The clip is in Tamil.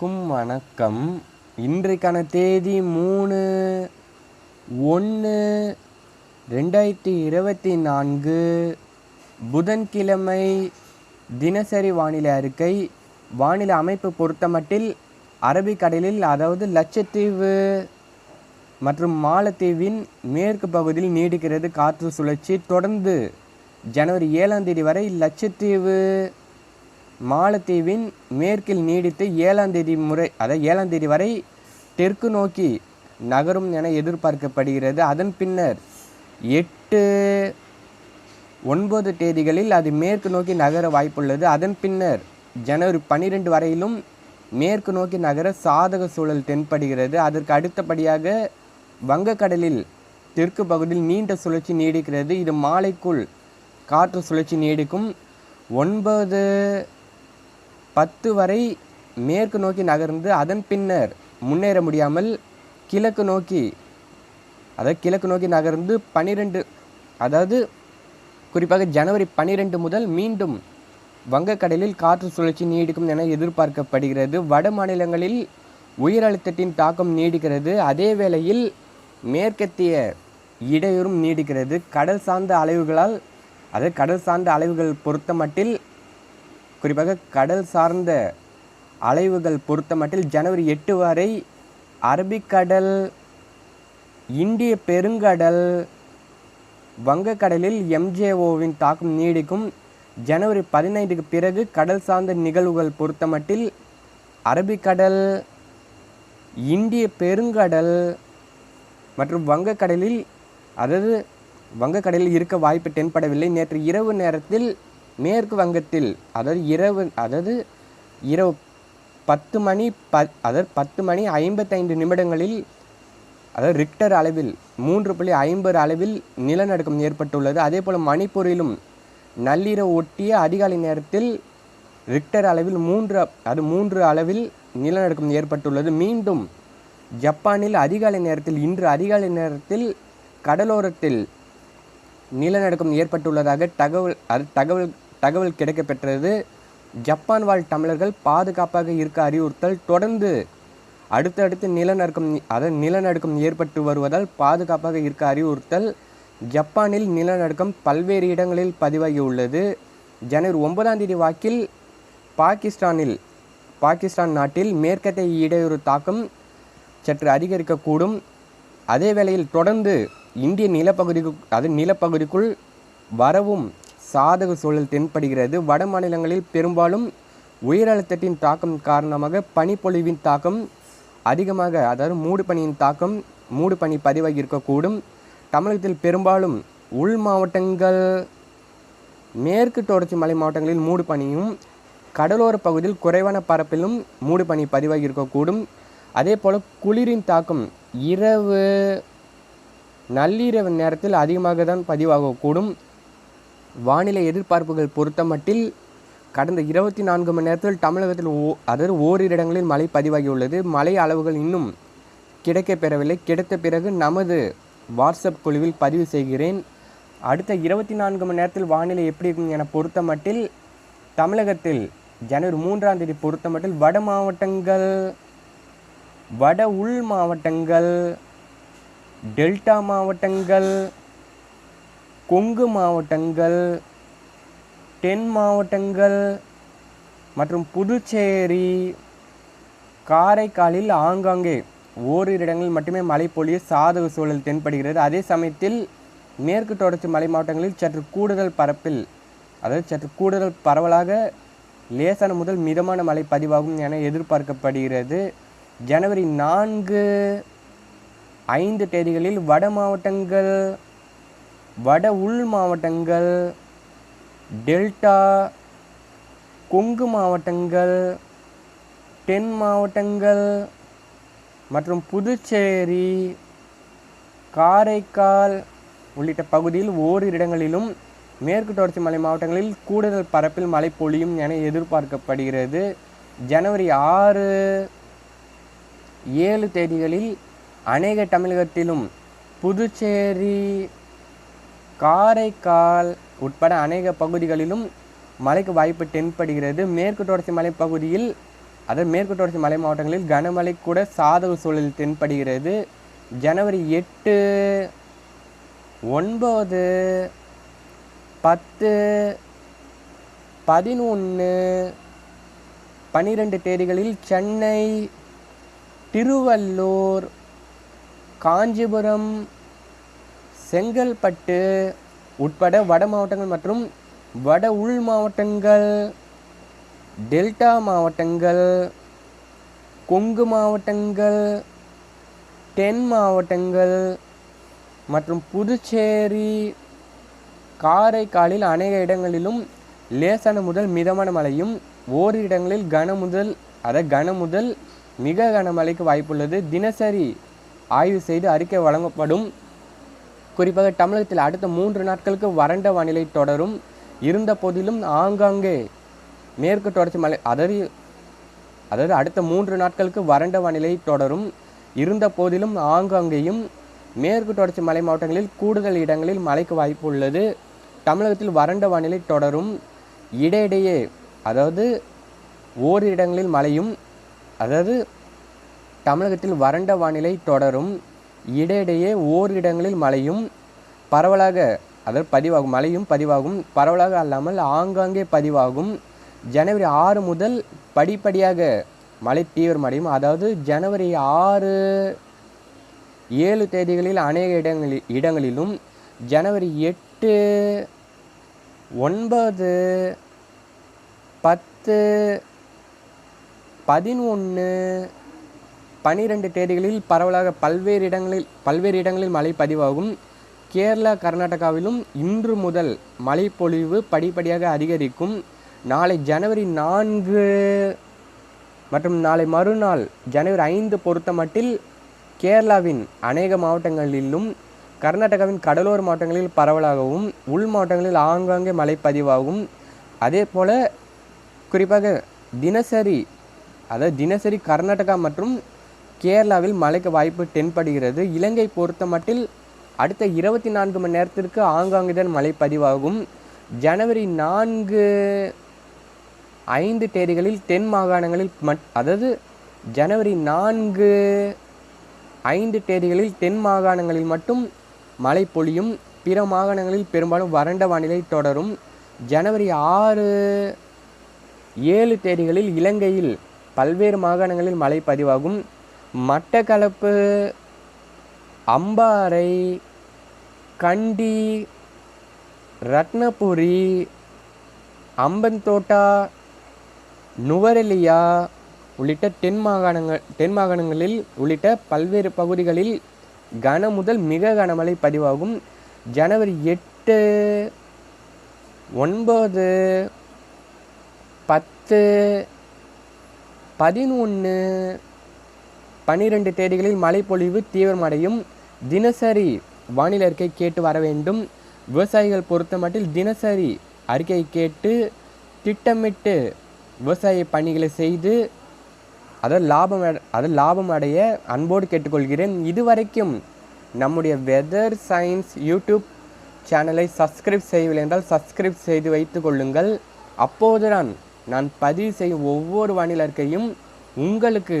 அனைவருக்கும் வணக்கம். இன்றைக்கான தேதி மூணு ஒன்று ரெண்டாயிரத்தி இருபத்தி நான்கு. புதன்கிழமை தினசரி வானிலை அறிக்கை. வானிலை அமைப்பு பொறுத்தமட்டில் அரபிக்கடலில் அதாவது லட்சத்தீவு மற்றும் மாலத்தீவின் மேற்கு பகுதியில் நீடிக்கிறது காற்று சுழற்சி. தொடர்ந்து ஜனவரி ஏழாம் தேதி வரை லட்சத்தீவு மாலத்தீவின் மேற்கில் நீடித்து ஏழாம் தேதி முறை அதாவது ஏழாம் தேதி வரை தெற்கு நோக்கி நகரும் என எதிர்பார்க்கப்படுகிறது. அதன் பின்னர் எட்டு ஒன்பது தேதிகளில் அது மேற்கு நோக்கி நகர வாய்ப்புள்ளது. அதன் பின்னர் ஜனவரி பன்னிரெண்டு வரையிலும் மேற்கு நோக்கி நகர சாதக சூழல் தென்படுகிறது. அதற்கு அடுத்தபடியாக வங்கக்கடலில் தெற்கு பகுதியில் நீண்ட சுழற்சி நீடிக்கிறது. இது மாலைக்குள் காற்று சுழற்சி நீடிக்கும். ஒன்பது பத்து வரை மேற்கு நோக்கி நகர்ந்து அதன் பின்னர் முன்னேற முடியாமல் கிழக்கு நோக்கி அதாவது கிழக்கு நோக்கி நகர்ந்து பன்னிரெண்டு அதாவது குறிப்பாக ஜனவரி பன்னிரெண்டு முதல் மீண்டும் வங்கக்கடலில் காற்று சுழற்சி நீடிக்கும் என எதிர்பார்க்கப்படுகிறது. வட மாநிலங்களில் உயர் அழுத்தத்தின் தாக்கம் நீடிக்கிறது. அதே வேளையில் மேற்கத்திய இடையூறும் நீடிக்கிறது. கடல் சார்ந்த அலைவுகளால் அதாவது கடல் சார்ந்த அலைவுகள் பொறுத்த மட்டில் குறிப்பாக கடல் சார்ந்த அலைவுகள் பொறுத்த மட்டில் ஜனவரி எட்டு வரை அரபிக்கடல் இந்திய பெருங்கடல் வங்கக்கடலில் எம்ஜேஓவின் தாக்கம் நீடிக்கும். ஜனவரி பதினைந்துக்கு பிறகு கடல் சார்ந்த நிகழ்வுகள் பொறுத்தமட்டில் அரபிக்கடல் இந்திய பெருங்கடல் மற்றும் வங்கக்கடலில் அதாவது வங்கக்கடலில் இருக்க வாய்ப்பு தென்படவில்லை. நேற்று இரவு நேரத்தில் மேற்கு வங்கத்தில் அதாவது இரவு அதாவது இரவு பத்து மணி ப அதாவது பத்து மணி ஐம்பத்தைந்து நிமிடங்களில் அதாவது ரிக்டர் அளவில் மூன்று புள்ளி ஐம்பது அளவில் நிலநடுக்கம் ஏற்பட்டுள்ளது. அதே போல் மணிப்பூரிலும் நள்ளிரவு ஒட்டிய அதிகாலை நேரத்தில் ரிக்டர் அளவில் மூன்று அது மூன்று அளவில் நிலநடுக்கம் ஏற்பட்டுள்ளது. மீண்டும் ஜப்பானில் அதிகாலை நேரத்தில் இன்று அதிகாலை நேரத்தில் கடலோரத்தில் நிலநடுக்கம் ஏற்பட்டுள்ளதாக தகவல் அது தகவல் தகவல் கிடைக்கப்பெற்றது. ஜப்பான் வாழ் தமிழர்கள் பாதுகாப்பாக இருக்க அறிவுறுத்தல் தொடர்ந்து அடுத்தடுத்து நிலநடுக்கம் அதாவது நிலநடுக்கம் ஏற்பட்டு வருவதால் பாதுகாப்பாக இருக்க அறிவுறுத்தல். ஜப்பானில் நிலநடுக்கம் பல்வேறு இடங்களில் பதிவாகி உள்ளது. ஜனவரி ஒன்பதாம் தேதி வாக்கில் பாகிஸ்தானில் பாகிஸ்தான் நாட்டில் மேற்கத்திய இடையூறு தாக்கம் சற்று அதிகரிக்கக்கூடும். அதே வேளையில் தொடர்ந்து இந்திய நிலப்பகுதிக்கு அது நிலப்பகுதிக்குள் வரவும் சாதக சூழல் தென்படுகிறது. வட மாநிலங்களில் பெரும்பாலும் உயர் அழுத்தத்தின் தாக்கம் காரணமாக பனிப்பொழிவின் தாக்கம் அதிகமாக அதாவது மூடு பனியின் தாக்கம் மூடு பனி பதிவாகி இருக்கக்கூடும். தமிழகத்தில் பெரும்பாலும் உள் மாவட்டங்கள் மேற்கு தொடர்ச்சி மலை மாவட்டங்களில் மூடு பனியும் கடலோர பகுதியில் குறைவான பரப்பிலும் மூடு பனி பதிவாகி இருக்கக்கூடும். அதே போல் குளிரின் தாக்கம் இரவு நள்ளிரவு நேரத்தில் அதிகமாக தான் பதிவாகக்கூடும். வானிலை எதிர்பார்ப்புகள் பொறுத்த மட்டில் கடந்த இருபத்தி நான்கு மணி நேரத்தில் தமிழகத்தில் ஓ அதாவது ஓரிரு இடங்களில் மழை பதிவாகியுள்ளது. மழை அளவுகள் இன்னும் கிடைக்கப் பெறவில்லை. கிடைத்த பிறகு நமது வாட்ஸ்அப் குழுவில் பதிவு செய்கிறேன். அடுத்த இருபத்தி நான்கு மணி நேரத்தில் வானிலை எப்படி இருக்கும் என பொறுத்த மட்டில் தமிழகத்தில் ஜனவரி மூன்றாம் தேதி பொறுத்த மட்டில் வட மாவட்டங்கள் வட உள் மாவட்டங்கள் டெல்டா மாவட்டங்கள் கொங்கு மாவட்டங்கள் தென் மாவட்டங்கள் மற்றும் புதுச்சேரி காரைக்காலில் ஆங்காங்கே. ஓரிரு இடங்களில் மட்டுமே மழை பொழிய சாதக சூழல் தென்படுகிறது. அதே சமயத்தில் மேற்கு தொடர்ச்சி மலை மாவட்டங்களில் சற்று கூடுதல் பரப்பில் அதாவது சற்று கூடுதல் பரவலாக லேசான முதல் மிதமான மழை பதிவாகும் என எதிர்பார்க்கப்படுகிறது. ஜனவரி நான்கு ஐந்து தேதிகளில் வட மாவட்டங்கள் வட உள் மாவட்டங்கள் டெல்டா கொங்கு மாவட்டங்கள் தென் மாவட்டங்கள் மற்றும் புதுச்சேரி காரைக்கால் உள்ளிட்ட பகுதியில் ஓரிரு இடங்களிலும் மேற்கு தொடர்ச்சி மலை மாவட்டங்களில் கூடுதல் பரப்பில் மழை பொழியும் என எதிர்பார்க்கப்படுகிறது. ஜனவரி ஆறு ஏழு தேதிகளில் அநேக தமிழகத்திலும் புதுச்சேரி காரைக்கால் உட்பட அநேக பகுதிகளிலும் மழைக்கு வாய்ப்பு தென்படுகிறது. மேற்கு தொடர்ச்சி மலைப்பகுதியில் அதாவது மேற்கு தொடர்ச்சி மலை மாவட்டங்களில் கனமழை கூட சாதக சூழல் தென்படுகிறது. ஜனவரி எட்டு ஒன்பது பத்து பதினொன்று பன்னிரெண்டு தேதிகளில் சென்னை திருவள்ளூர் காஞ்சிபுரம் செங்கல்பட்டு உட்பட வட மாவட்டங்கள் மற்றும் வட உள் மாவட்டங்கள் டெல்டா மாவட்டங்கள் கொங்கு மாவட்டங்கள் தென் மாவட்டங்கள் மற்றும் புதுச்சேரி காரைக்காலில் அநேக இடங்களிலும் லேசான முதல் மிதமான மழையும் ஓரிரு இடங்களில் கன முதல் அதாவது கன முதல் மிக கனமழைக்கு வாய்ப்புள்ளது. தினசரி ஆய்வு செய்து அறிக்கை வழங்கப்படும் குறிப்பாக தமிழகத்தில் அடுத்த மூன்று நாட்களுக்கு வறண்ட வானிலை தொடரும். இருந்த போதிலும் ஆங்காங்கே மேற்கு தொடர்ச்சி மலை அதாவது அதாவது அடுத்த மூன்று நாட்களுக்கு வறண்ட வானிலை தொடரும். இருந்த போதிலும் ஆங்காங்கேயும் மேற்கு தொடர்ச்சி மலை மாவட்டங்களில் கூடுதல் இடங்களில் மழைக்கு வாய்ப்பு உள்ளது. தமிழகத்தில் வறண்ட வானிலை தொடரும். இடையிடையே அதாவது ஓரிரு இடங்களில் மழையும் அதாவது தமிழகத்தில் வறண்ட வானிலை தொடரும். இடையிடையே ஓரிடங்களில் இடங்களில் மழையும் பரவலாக அதாவது பதிவாகும் மழையும் பதிவாகும் பரவலாக அல்லாமல் ஆங்காங்கே பதிவாகும். ஜனவரி ஆறு முதல் படிப்படியாக மழை தீவிரமடையும் அதாவது ஜனவரி ஆறு ஏழு தேதிகளில் அநேக இடங்களில் இடங்களிலும் ஜனவரி எட்டு ஒன்பது பத்து பதினொன்று பனிரெண்டு தேதிகளில் பரவலாக பல்வேறு இடங்களில் பல்வேறு இடங்களில் மழை பதிவாகும். கேரளா கர்நாடகாவிலும் இன்று முதல் மழைப்பொழிவு படிப்படியாக அதிகரிக்கும். நாளை ஜனவரி நான்கு மற்றும் நாளை மறுநாள் ஜனவரி ஐந்து பொறுத்தமட்டில் கேரளாவின் அநேக மாவட்டங்களிலும் கர்நாடகாவின் கடலோர மாவட்டங்களில் பரவலாகவும் உள் மாவட்டங்களில் ஆங்காங்கே மழை பதிவாகும். அதே போல் குறிப்பாக தினசரி அதாவது தினசரி கர்நாடகா மற்றும் கேரளாவில் மழைக்கு வாய்ப்பு தென்படுகிறது. இலங்கை பொறுத்த மட்டில் அடுத்த இருபத்தி நான்கு மணி நேரத்திற்கு ஆங்காங்குதான் மழை பதிவாகும். ஜனவரி நான்கு ஐந்து தேதிகளில் தென் மாகாணங்களில் மட் அதாவது ஜனவரி நான்கு ஐந்து தேதிகளில் தென் மாகாணங்களில் மட்டும் மழை பொழியும். பிற மாகாணங்களில் பெரும்பாலும் வறண்ட வானிலை தொடரும். ஜனவரி ஆறு ஏழு தேதிகளில் இலங்கையில் பல்வேறு மாகாணங்களில் மழை பதிவாகும். மட்டக்களப்பு அம்பாறை கண்டி ரத்னபுரி அம்பன்தோட்டா நுவரெலியா உள்ளிட்ட தென் மாகாணங்கள் தென் மாகாணங்களில் உள்ளிட்ட பல்வேறு பகுதிகளில் கன முதல் மிக கனமழை பதிவாகும். ஜனவரி எட்டு ஒன்பது பத்து பதினொன்று பன்னிரண்டு தேதிகளில் மழைப்பொழிவு தீவிரமடையும். தினசரி வானிலை அறிக்கை கேட்டு வர வேண்டும். விவசாயிகள் பொறுத்த மட்டில் தினசரி அறிக்கை கேட்டு திட்டமிட்டு விவசாய பணிகளை செய்து அதை லாபம் அதை லாபம் அடைய அன்போடு கேட்டுக்கொள்கிறேன். இதுவரைக்கும் நம்முடைய வெதர் சயின்ஸ் யூடியூப் சேனலை சப்ஸ்கிரைப் செய்யவில்லை என்றால் சப்ஸ்கிரைப் செய்து வைத்து கொள்ளுங்கள். அப்போதுதான் நான் பதிவு செய்யும் ஒவ்வொரு வானிலை உங்களுக்கு